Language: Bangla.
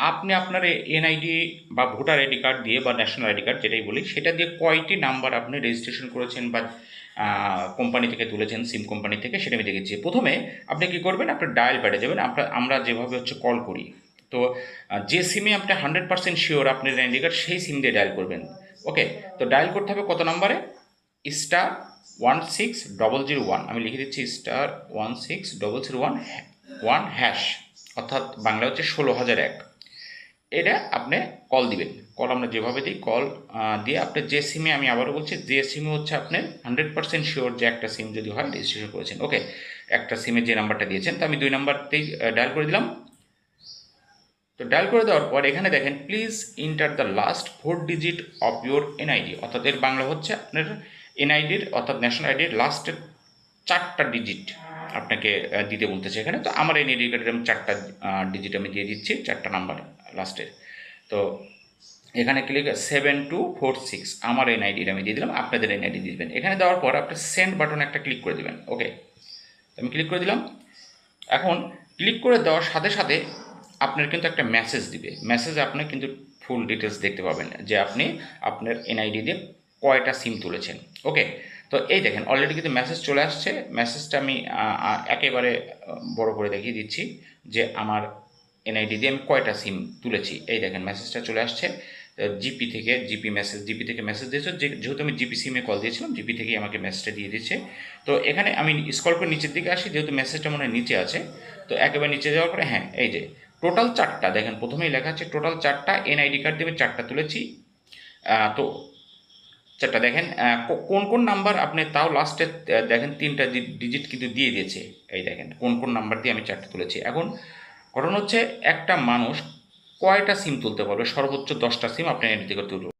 আপনি আপনার এনআইডি বা ভোটার আইডি কার্ড দিয়ে বা ন্যাশনাল আইডি কার্ড যেটাই বলি, সেটা দিয়ে কয়টি নাম্বার আপনি রেজিস্ট্রেশন করেছেন বা কোম্পানি থেকে তুলেছেন সিম কোম্পানি থেকে সেটা আমি দেখেছি। প্রথমে আপনি কি করবেন? আপনার ডায়াল প্যাডে যাবেন আপনার আমরা যেভাবে হচ্ছে কল করি, তো যে সিমে আপনি হান্ড্রেড পার্সেন্ট শিওর আপনার আইডি কার্ড, সেই সিম দিয়ে ডায়াল করবেন। ওকে তো ডায়াল করতে হবে কত নাম্বারে? Star one six double zero one আমি লিখে দিচ্ছি star one six double zero one one hash অর্থাৎ বাংলা হচ্ছে ষোলো হাজার এক। এটা আপনি কল দিবেন। কল আমরা যেভাবে দিই কল দিয়ে আপনি যে সিমে আমি আবারও বলছি, যে সিমে হচ্ছে আপনি হান্ড্রেড পার্সেন্ট শিওর যে একটা সিম যদি হয় রেজিস্ট্রেশন করেছেন। ওকে একটা সিমে যে নাম্বারটা দিয়েছেন, তো আমি দুই নাম্বারতেই ডায়াল করে দিলাম। তো ডায়াল করে দেওয়ার পর এখানে দেখেন please enter the last four digit of your NID অর্থাৎ এর বাংলা হচ্ছে আপনার এনআইডির অর্থাৎ ন্যাশনাল আইডির লাস্টের চারটা ডিজিট আপনাকে দিতে বলতেছে এখানে। তো আমার এনআইডি কার্ডের আমি চারটা ডিজিট আমি দিয়ে দিচ্ছি, চারটা নাম্বার লাস্টের তো এখানে click seven two four six আমার এনআইডির আমি দিয়ে দিলাম, আপনাদের এনআইডি দিবেন। এখানে দেওয়ার পর আপনি সেন্ড বাটন একটা ক্লিক করে দিবেন ওকে আমি ক্লিক করে দিলাম। এখন ক্লিক করে দেওয়ার সাথে সাথে আপনার কিন্তু একটা মেসেজ দিবে। মেসেজ আপনি কিন্তু ফুল ডিটেলস দেখতে পাবেন যে আপনি আপনার এনআইডি দিয়ে কয়টা সিম তুলেছেন ওকে তো এই দেখেন অলরেডি কিন্তু মেসেজ চলে আসছে। মেসেজটা আমি একেবারে বড় করে দেখিয়ে দিচ্ছি যে আমার এনআইডি দিয়ে আমি কয়টা সিম তুলেছি। এই দেখেন মেসেজটা চলে আসছে। জিপি থেকে জিপি মেসেজ জিপি থেকে মেসেজ দিয়েছে। যেহেতু আমি জিপি সিমে কল দিয়েছিলাম জিপি থেকেই আমাকে মেসেজটা দিয়ে দিচ্ছে। তো এখানে আমি স্কল করে নিচের দিকে আসি, যেহেতু মেসেজটা মনে নিচে আছে। তো একেবারে নিচে যাওয়ার পরে হ্যাঁ এই যে টোটাল চারটা, দেখেন, প্রথমেই লেখা আছে টোটাল চারটা এনআইডি কার্ড দিয়ে আমি চারটা তুলেছি। তো চারটা দেখেন কোন কোন নাম্বার আপনি তাও লাস্টে দেখেন তিনটা ডিজিট কিন্তু দিয়ে দিয়েছে। এই দেখেন, কোন কোন নাম্বার দিয়ে আমি চারটে তুলেছি। এখন ঘটনা হচ্ছে একটা মানুষ কয়টা সিম তুলতে পারবে? সর্বোচ্চ দশটা সিম আপনি এনে দিকে তুলবে